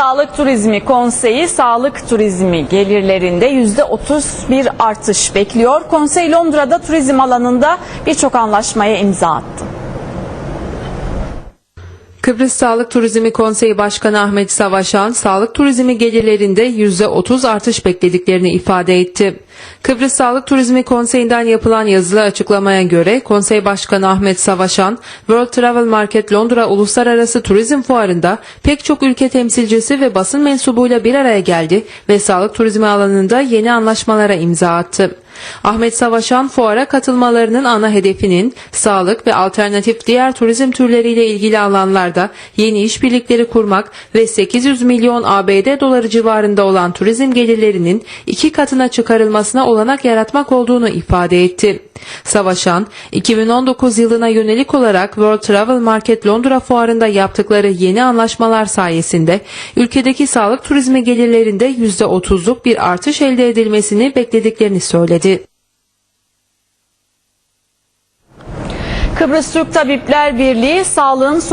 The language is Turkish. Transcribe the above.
Sağlık Turizmi Konseyi sağlık turizmi gelirlerinde %31 artış bekliyor. Konsey Londra'da turizm alanında birçok anlaşmaya imza attı. Kıbrıs Sağlık Turizmi Konseyi Başkanı Ahmet Savaşan, sağlık turizmi gelirlerinde %30 artış beklediklerini ifade etti. Kıbrıs Sağlık Turizmi Konseyi'nden yapılan yazılı açıklamaya göre Konsey Başkanı Ahmet Savaşan, World Travel Market Londra Uluslararası Turizm Fuarı'nda pek çok ülke temsilcisi ve basın mensubuyla bir araya geldi ve sağlık turizmi alanında yeni anlaşmalara imza attı. Ahmet Savaşan fuara katılmalarının ana hedefinin sağlık ve alternatif diğer turizm türleriyle ilgili alanlarda yeni işbirlikleri kurmak ve 800 milyon ABD doları civarında olan turizm gelirlerinin iki katına çıkarılmasına olanak yaratmak olduğunu ifade etti. Savaşan, 2019 yılına yönelik olarak World Travel Market Londra fuarında yaptıkları yeni anlaşmalar sayesinde ülkedeki sağlık turizmi gelirlerinde %30'luk bir artış elde edilmesini beklediklerini söyledi. Kıbrıs Türk Tabipler Birliği sağlığın